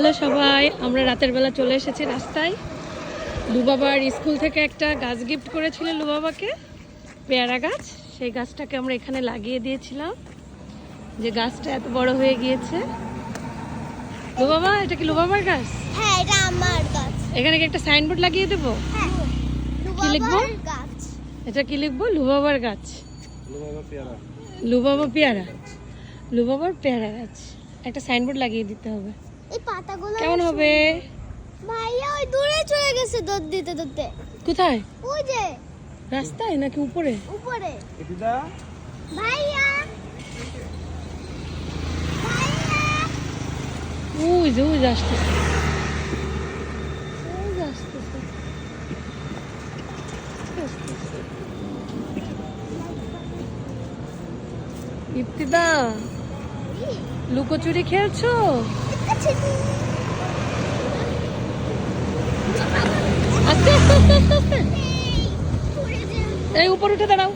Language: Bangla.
হ্যালো সবাই আমরা রাতের বেলা চলে এসেছি রাস্তায়। লুবাবার স্কুল থেকে একটা গাছ গিফট করেছিল লুবাবাকে পেয়ারা গাছ। সেই গাছটাকে আমরা এখানে লাগিয়ে দিয়েছিলাম। যে গাছটা এত বড় হয়ে গিয়েছে। লুবাবা এটা কি লুবাবার গাছ? হ্যাঁ এটা আমার গাছ। এখানে কি একটা সাইনবোর্ড লাগিয়ে দেবো? হ্যাঁ লিখব? লুবাবার গাছ। এটা কি লিখব? লুবাবার গাছ। লুবাবা পেয়ারা। লুবাবার পেয়ারা গাছ। একটা সাইনবোর্ড লাগিয়ে দিতে হবে। এই পাতাগুলো কেমন হবে? ভাইয়া ওই দূরে চলে গেছে দুধ দিতে দিতে কোথায়? ওই যে রাস্তায় নাকি উপরে? উপরে। ভাইয়া ভাইয়া। ওই যে ওই যে আসতেছে। ওই আসতেছে। আসতেছে। ইপ্তিদা লুকোচুরি খেলছো? আস্তে আস্তে আস্তে আস্তে এই উপর উঠে দাঁড়াও।